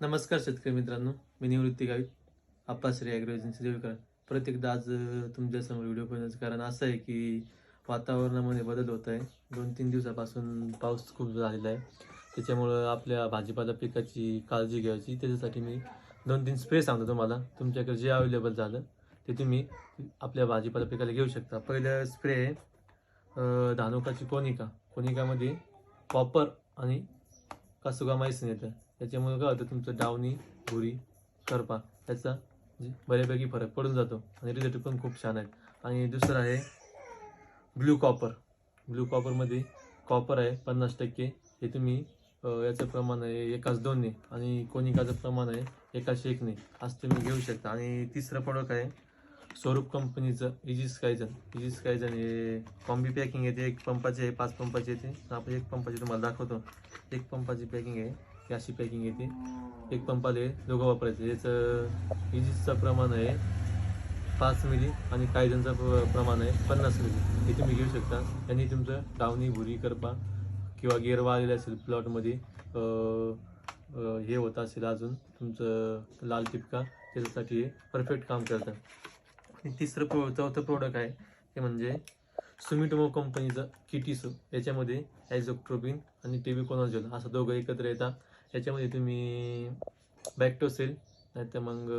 नमस्कार शेतकरी मित्रांनो मी निवृत्ती गावित आप्पाश्री ॲग्रो एजन्सी देवीकर प्रत्येकदा आज तुमच्यासमोर व्हिडिओ बनवण्याचं कारण असं आहे की वातावरणामध्ये बदल होत आहे. दोन तीन दिवसापासून पाऊस खूप झालेला आहे. त्याच्यामुळं आपल्या भाजीपाला पिकाची काळजी घ्यायची. त्याच्यासाठी मी दोन तीन स्प्रे सांगतो तुम्हाला. तुमच्याकडे जे अवेलेबल झालं ते तुम्ही आपल्या भाजीपाला पिकाला घेऊ शकता. पहिलं स्प्रे आहे धानुकाची कोनिका. कोनिकामध्ये कॉपर आणि कासुगा कासुगामायसिन येतं. त्याच्यामुळे काय होतं तुमचं डावणी भुरी करपा त्याचा जे म्हणजे बऱ्यापैकी फरक पडून जातो. आणि रिझल्ट पण खूप छान आहेत. आणि दुसरं आहे ब्ल्यू कॉपर. ब्ल्यू कॉपरमध्ये कॉपर आहे पन्नास टक्के. हे तुम्ही याचं प्रमाण आहे एकाच दोनने आणि कोनिकाचं प्रमाण आहे एकाच एकने असं तुम्ही घेऊ शकता. आणि तिसरं प्रोडक्ट आहे स्वरूप कंपनीचं इजी स्कायजन इजी स्कायजन हे कॉम्बी पॅकिंग येते. एक पंपाचे आहे पाच पंपाची येते. आपण एक पंपाची तुम्हाला दाखवतो. एक पंपाची पॅकिंग आहे. ही अशी पॅकिंग येते. एक पंपाला हे दोघं वापरायचं. याचं इजिसचं प्रमाण आहे पाच मिली आणि कायद्यांचं प्रमाण आहे पन्नास मिली हे तुम्ही घेऊ शकता. त्यांनी तुमचं डावणी भुरी करपा किंवा गेरवा आलेला असेल प्लॉटमध्ये हे होत असेल अजून तुमचं लाल टिपका. त्याच्यासाठी हे परफेक्ट काम करतं आणि तिसरं प्रो चौथं प्रोडक्ट आहे. ते म्हणजे सुमिटोमो कंपनीचं किटीसो. याच्यामध्ये ॲझोक्ट्रोबिन आणि टेबिकोनॉझोल असं दोघं एकत्र येतात. याच्यामध्ये तुम्ही बॅक्टोसेल नाहीतर मग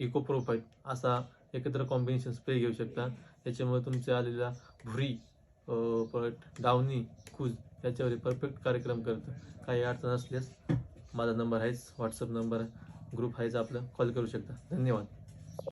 इको प्रोफाईल असा एकत्र कॉम्बिनेशन स्प्रे घेऊ शकता. त्याच्यामुळे तुमच्या आलेला भुरी परत डावणी कूज याच्यावर परफेक्ट कार्यक्रम करतं. काही अडचण असल्यास माझा नंबर आहेच व्हॉट्सअप नंबर ग्रुप आहेच आपलं. कॉल करू शकता. धन्यवाद.